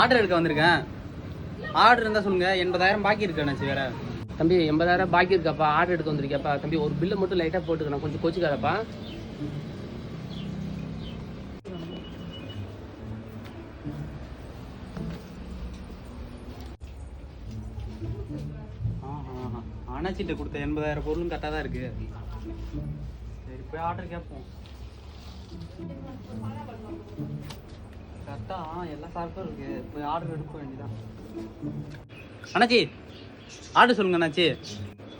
Order எடுக்க வந்திருக்கேன். Order இருந்தால் சொல்லுங்க. எண்பதாயிரம் பாக்கி இருக்கு அண்ணாச்சி வேற. தம்பி எண்பதாயிரம் பாக்கி இருக்காப்பா ஆர்டர் எடுக்க வந்திருக்கியாப்பா? தம்பி ஒரு பில்லை மட்டும் லைட்டாக போட்டுக்கணும். கொஞ்சம் கோச்சிக்காதப்பா. அண்ணாச்சிட்ட கொடுத்த எண்பதாயிரம் பொருளும் கரெக்டாக தான் இருக்கு. சரி போய் ஆர்டர் கேட்போம் கரெக்டாக எல்லா சார்பும் இருக்கு. போய் ஆர்டர் எடுக்க வேண்டியதான் அண்ணாச்சி ஆர்டர் சொல்லுங்க அண்ணாச்சி.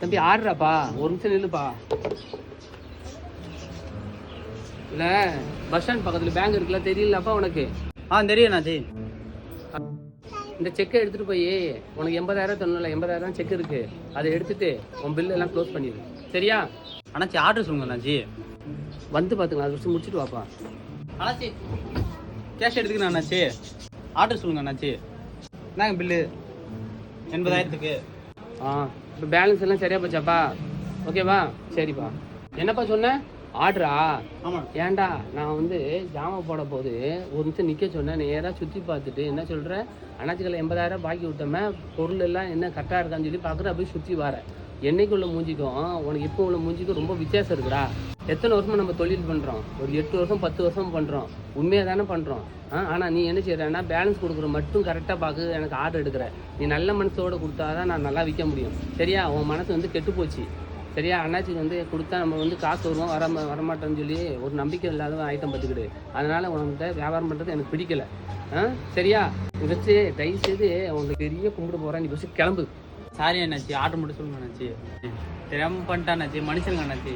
தம்பி ஆர்டராப்பா ஒரு நிமிஷம் நில்லுப்பா. இல்லை பஸ் ஸ்டாண்ட் பக்கத்தில் பேங்க் இருக்குல்ல தெரியலப்பா உனக்கு. ஆ தெரியும் அண்ணாச்சி. இந்த செக்கை எடுத்துட்டு போய் உனக்கு எண்பதாயிரம் தரணும்ல எண்பதாயிரம் செக் இருக்கு. அதை எடுத்துட்டு உன் பில் எல்லாம் க்ளோஸ் பண்ணிடு. சரியா? அண்ணாச்சி ஆர்டர் சொல்லுங்க அண்ணாச்சி. வந்து பார்த்துக்கலாம் அதை முடிச்சுட்டு வாப்பா. அண்ணாச்சி கேஷ் எடுத்துக்கணும் அண்ணாச்சி. ஆர்டர் சொல்லுங்க அண்ணாச்சி. என்னங்க பில்லு எண்பதாயிரத்துக்கு. ஆ இப்போ பேலன்ஸ் எல்லாம் சரியா போச்சாப்பா? ஓகேவா? சரிப்பா. என்னப்பா சொன்ன? ஆர்டரா ஆமாம் ஏன்டா? நான் வந்து ஜாமான் போட போது ஒரு நிமிஷம் நிற்க சொன்னேன். நேராக சுற்றி பார்த்துட்டு என்ன சொல்கிற அண்ணாச்சிக்கல எண்பதாயிரம் பாக்கி விட்டோமே. பொருள் எல்லாம் என்ன கரெக்டாக இருக்கான்னு சொல்லி பார்க்குற அப்படியே சுற்றி வரேன். என்னைக்கு உள்ள மூஞ்சிக்கும்? உனக்கு இப்போ உள்ள மூஞ்சிக்கும் ரொம்ப வித்தியாசம் இருக்குடா. எத்தனை வருஷமா நம்ம தொழில் பண்ணுறோம் ஒரு எட்டு வருஷம் பத்து வருஷம் பண்ணுறோம் உண்மையாக தானே பண்ணுறோம் ஆ ஆனால் நீ என்ன செய்கிறேன்னா பேலன்ஸ் கொடுக்குற மட்டும் கரெக்டாக பார்க்க எனக்கு ஆர்டர் எடுக்கிற. நீ நல்ல மனசோடு கொடுத்தா தான் நான் நல்லா விற்க முடியும். சரியா? உன் மனசு வந்து கெட்டு போச்சு. சரியா? அண்ணாச்சிக்கு வந்து கொடுத்தா நம்ம வந்து காசு வருவோம் வர வரமாட்டோம்னு சொல்லி ஒரு நம்பிக்கை இல்லாத ஐட்டம் பார்த்துக்கிடு. அதனால் உனக்கு வியாபாரம் பண்ணுறது எனக்கு பிடிக்கல. ஆ சரியா? ஃபஸ்ட்டு தயவு செய்து உனக்கு பெரிய கும்பிட போகிறேன் நீ ஃபஸ்ட்டு கிளம்பு. சாரி அண்ணாச்சி ஆர்டர் மட்டும் சொல்லுங்க அண்ணாச்சி. தெரியாமல் பண்ணிட்டேன் அண்ணாச்சி மன்னிச்சிருங்க அண்ணாச்சி.